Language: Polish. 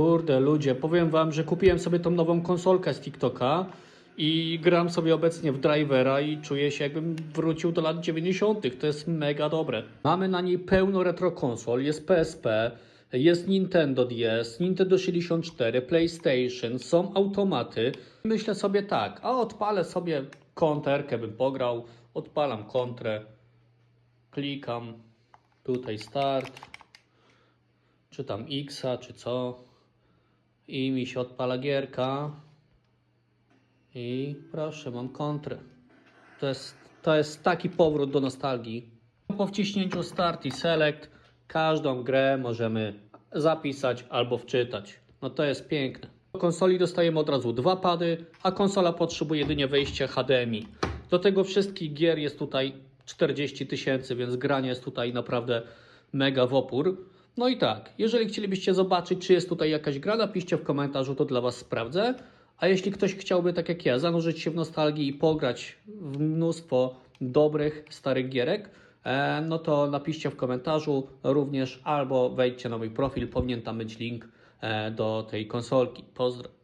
Kurde, ludzie, powiem wam, że kupiłem sobie tą nową konsolkę z TikToka i gram sobie obecnie w drivera i czuję się jakbym wrócił do lat 90. To jest mega dobre. Mamy na niej pełno retro konsol, jest PSP, jest Nintendo DS, Nintendo 64, PlayStation, są automaty. Myślę sobie tak, a odpalę sobie konterkę, bym pograł, odpalam kontrę, klikam, tutaj start, czy tam Xa, czy co i mi się odpala gierka i proszę, mam kontrę. To jest, to jest taki powrót do nostalgii. Po wciśnięciu Start i Select każdą grę możemy zapisać albo wczytać. No to jest piękne. Do konsoli dostajemy od razu dwa pady, a konsola potrzebuje jedynie wejścia HDMI. Do tego wszystkich gier jest tutaj 40 tysięcy, więc granie jest tutaj naprawdę mega w opór. No i tak, jeżeli chcielibyście zobaczyć, czy jest tutaj jakaś gra, napiszcie w komentarzu, to dla Was sprawdzę. A jeśli ktoś chciałby, tak jak ja, zanurzyć się w nostalgii i pograć w mnóstwo dobrych, starych gierek, e, no to napiszcie w komentarzu również albo wejdźcie na mój profil, powinien tam być link e, do tej konsolki. Pozdro.